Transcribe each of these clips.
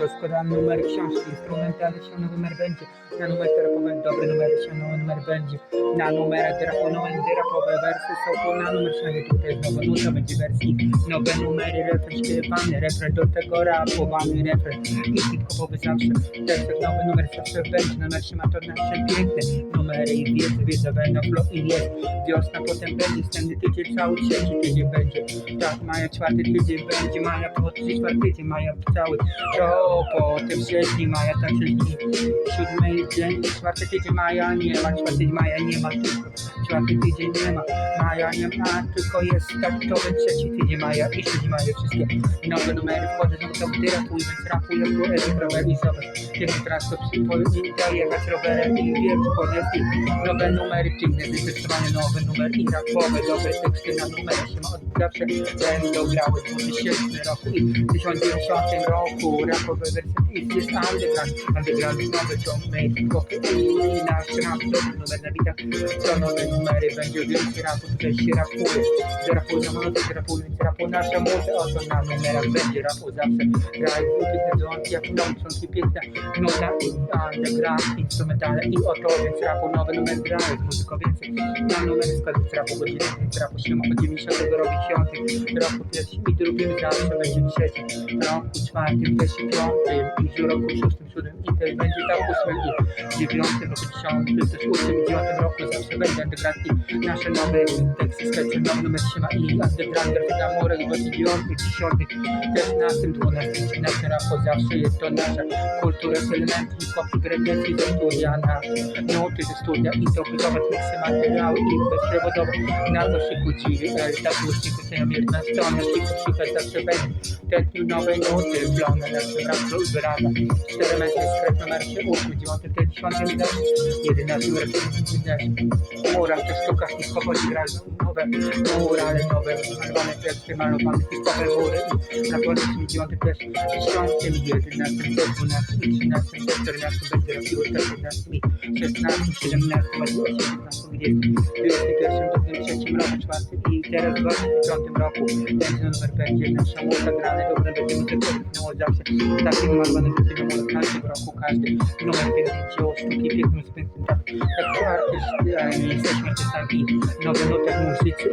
miasto, składa numer książki, instrumentalny się numer będzie, na numer terapowy dobry numer się numer będzie, na numer terapowy, terapowe wersy są tu na numer się tutaj nowa nuta, będzie wersji, nowe numery, refren śpiewany, refren do tego rapowany refren i hip-hopowy zawsze, tekst nowy numer zawsze będzie, numer się ma to nasze piękne numery i wiedzy, wiedza będą flow i jest, wiosna potem będzie, następny tydzień, cały trzeci tydzień będzie, tak, maja czwarty tydzień będzie, maja pochodzi czwarty tydzień, maja cały. Rok, potem wrześni, maja tak dni, siódmy dzień, czwarty tydzień maja nie ma, czwarty tydzień maja nie ma, tylko czwarty tydzień nie ma, maja nie ma, tylko jest startowy trzeci tydzień maja i siódmy maja, wszystkie nowe numery wchodzą, no to ty rapuj, więc rapuję, bo Edyk rower i zobacz, kiedy teraz to przypomnę, jechać rowerem i wiem, i nowe numery, piękne, zdecydowanie nowy numer i rapowe, dobre teksty na numerach się od zawsze będą grały w 2000 roku i w 1990 roku. Rapowe wersje i jest underground, underground nowy to made hip i nasz rap, dobry numer na bitach, co nowe numery, będzie więcej rapu, tutaj się rapuje, że rapu za młodo, że rapuje, więc rapu nasza muza, oto na numerach będzie rapu zawsze, graj w piękne dzwonki, jak nauczący piękna nuta i underground, instrumentale i oto, więc rapu nowe numery grały, z muzyką więcej, na numery składu z rapu godziny, więc rapu się ma od 90 roku 10, roku pierwszy i drugim zawsze będzie trzeci, roku czwartym, też i piątym i w roku szóstym, siódmym i też będzie tak ósmym i dziewiątym, roku dziesiątym, też ósmym i dziewiątym roku zawsze będzie underground i nasze nowe teksty, sketche, nowy numer się ma i underground, grafika murek, bo dziewiąty, dziesiąty, też na tym dwunastym, trzynastym roku zawsze jest to nasza kultura, elementy hip-hop ze studia na nuty ze studia i to budować miksy materiały i bezprzewodowo na to się kłócili, e, tak głośniku się jedna strona, hip-hop szukać zawsze będzie tętnił nowe nuty, plony na tym rapu wyrada, 4 metry skrep numer 8, 9, 10, 11 numer w murach, te sztukach hip-hopowi grają nowe murale, nowe malowane teksty, malowane hip-hopowe mury na koniec 9 też 10, 11, 12 i 13, 14 będzie robiło 14, 16, 17, 18, 19, 20, 21, 23 roku, 4 i teraz w 2005 roku będzie numer będzie nasza młoda grane, dobre będziemy tylko zawsze każdy numer piękny dzieło sztuki, pięknym z pięknym tak, tak to artysty, a nie jesteśmy artystami, nowe nuty w muzyce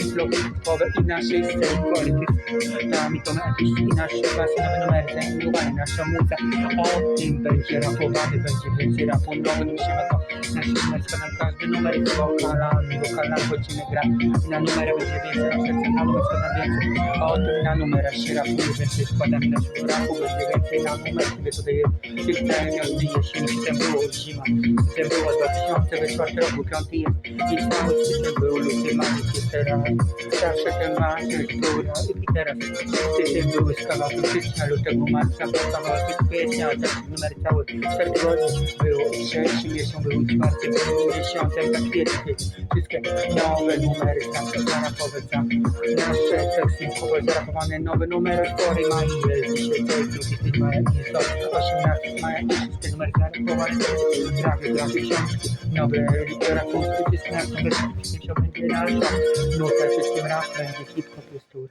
i naszej sceny artystami, to artyści i nasze pasje, nowe numery, zainspirowane, nasza muza, o tym będzie rapowany, będzie więcej rapu, nowy musimy to nasz numer składam każdy numer jest wokalami, wokalami chodzimy gra. I na numerę będzie więcej, na przykład na numer składam więcej, o tym na numerach się rapuje, więcej składam naszego rapu, będzie więcej na gdy tutaj jest system jazdy jesieni, system było zima, system było 2004 roku, piąty jest i cały system był luty, jest teraz, zawsze ten marzec, która i teraz system były z kawałku stycznia, lutego, marca, kawałek kwietnia, taki numer cały, 4 tygodnie było, trzeci miesiąc był czwarty, był miesiącem, tak kwietnie, wszystkie nowe numery, zawsze zarapowe, za nasze teksty, zarapowane nowe numery, spory maja, jest dzisiaj to jest drugi tydzień maja, i jest to 18 maja, i wszystkie numery zarapowane, prawie grafy książki, nowe literaturki, wszystkie nasze nowe wszystkie będzie nasza nuta, wszystkim rap będzie hip-hop, jest tu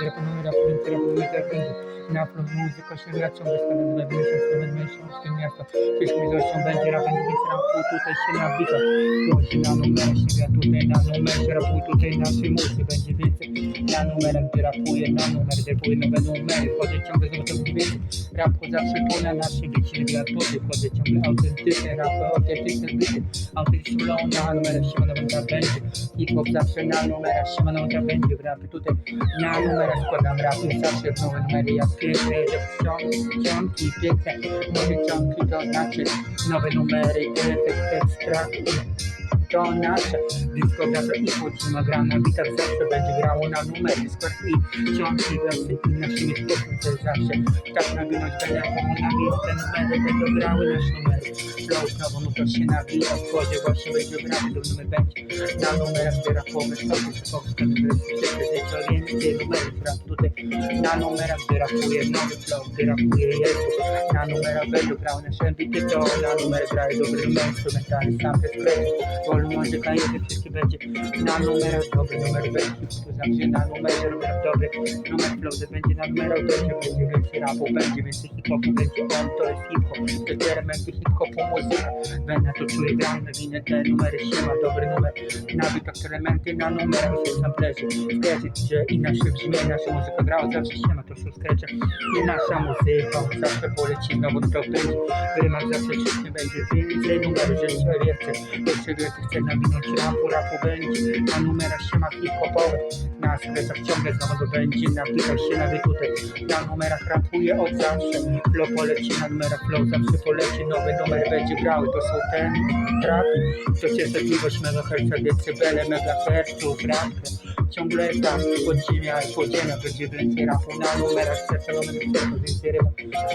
więc rapuję tak będzie. Na front muzyka się ciągle składam na miesiąc, nawet miesiąc, w tym miasto. Mi zresztą będzie rap, będzie więc rapu, tutaj się nabita. Tu się na się gra, tutaj na numerze rapuj, tutaj naszej muzy będzie więcej. Na numerach gdy rapuję, na numer, rapuję nowe numery, wchodzę ciągle to będzie więcej. Rap zawsze tu na naszej bicie, gra tutaj, wchodzę ciągle autentyczne rapy, autentyczne byty. Autentyczne flow na numerach się ma nowa będzie. Hip-hop zawsze na numerach się ma nowa będzie. Rapy tutaj na numerach składam rapy, zawsze w nowe numery, jak piękne, że wciągi piękne, nowe ciągi to znaczy nowe numery, efekt ekstra. To nasze dyskografia i chodzimy gra na bitach zawsze będzie grało na numery, skład i ciągi wersy i naszymi piosence zawsze. Tak nawinąć będę komu nawijał te numery, będą grały nasz numery. Flow znowu no to się nawija, w wodzie właśnie będzie grały, to numer będzie na numerach gdy rapowe, stopy typowe, stopy wszystkie rzeczy, więcej numerów rap tutaj na numerach rapuje nowy flow, rapuje Jezus, na numerach będą grały nasze bity, to na numer grają dobry numer instrumentalny, sam bez kresu, flow, muzyka jedzie, wszystkie będzie na numerach dobry, numer będzie, zawsze na numerze, numer dobry, numer że będzie na numerach dobrze, będzie więcej rapu, będzie więcej hip-hopu, będzie on, to jest hip-hop, to jest elementy hip-hopu, muzyka, będę to czuję, gramy, winę te numery, siema, dobry numer, nabit, to elementy na numerach, się samplerzy, skreczy, że i nasze brzmienie, nasza muzyka grała, zawsze siema, to są skrecze, i nasza muzyka, zawsze poleci, no bo to będzie, wymag zawsze wszystkie będzie, więcej numerów, że jeszcze więcej, jeszcze więcej chcę nawinąć rapu, rapu będzie, na numerach siema hip-hopowe, na skrecach ciągle znowu będzie, napytał się nawet tutaj, na numerach rapuje od zawsze, flow poleci, na numerach flow zawsze poleci, nowy numer będzie grały, to są te traki, to częstotliwość megaherca, decybele, megaherców, ramkę, ciągle tam, podziemia i podziemia, będzie więcej rapu, na numerach numer serca, więcej ryba,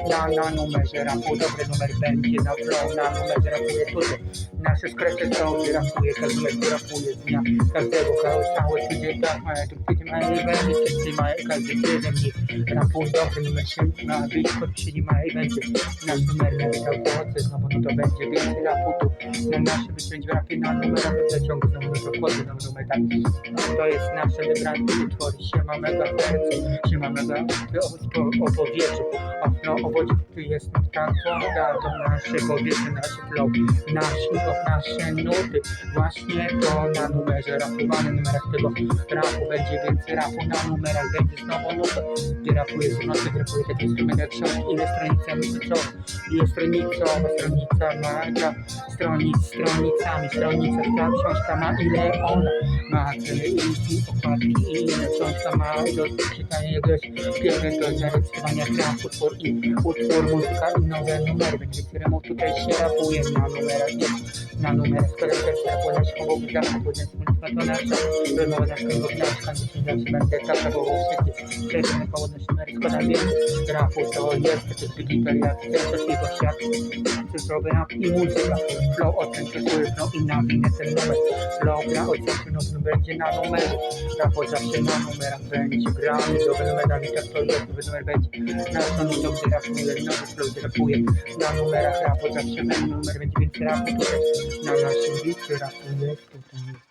na, na numerze rapu, dobry numer będzie, na flow, na numerze rapuje tutaj, nasze sklepy sobie rapuje, każdy numer rapuje z dnia każdego, cały tydzień, tak, mają tu tydzień, mają eventy, wszyscy mają, każdy tydzień i rapuje dobry numer się na blisko, czyli ma eventy, nasz numer znowu no to będzie więcej rapu tu, na nasze będzie rapie, na numerach zaciągu, znowu no to wchodzę, znowu numer tak, to jest nasze wybrane utwory, siema mega serce, siema mega opowieczy, no owodzie tu jest transformacja do naszego wiecy, nasze flow, nasz hip-hop, nasze nuty, właśnie to na numerze rapowane, numerach tego rapu będzie więcej rapu, na numerach będzie znowu nuta, gdzie rapuje z nocy, rapuje taki instrument jak książki, ile stronic co, ile stronicowa, stronica ma, ta stronic, stronicami, stronica, ta książka ma, ile ona? Ma, tyle i okładki, i ile książka ma do czytania jakiegoś pierwszego zarejestrowania utwór i utwór, muzyka i nowe numery, będzie któremu tutaj się rapuje na numerach, na numerach, które też rapuje, się mogłoby zawsze powiedzieć, na to nasza wymowa naszego wnioska, nie zawsze będę taka, bo wszystkie czerwone powodne numery składam więc rapu, to jest to jest jak częstotliwość, jak cyfrowy rap i muzyka, flow ocentryzuje, no i nawinę ten numer, flow gra ocentryzuje, no będzie na numerze, rapo zawsze na numerach będzie grany, do numerami tak to jest, nowy numer będzie, na to gdy rapuje, nowy flow rapuje, na numerach rapo zawsze na numer będzie więcej rapu, tutaj na naszym bicie rapuje tutaj.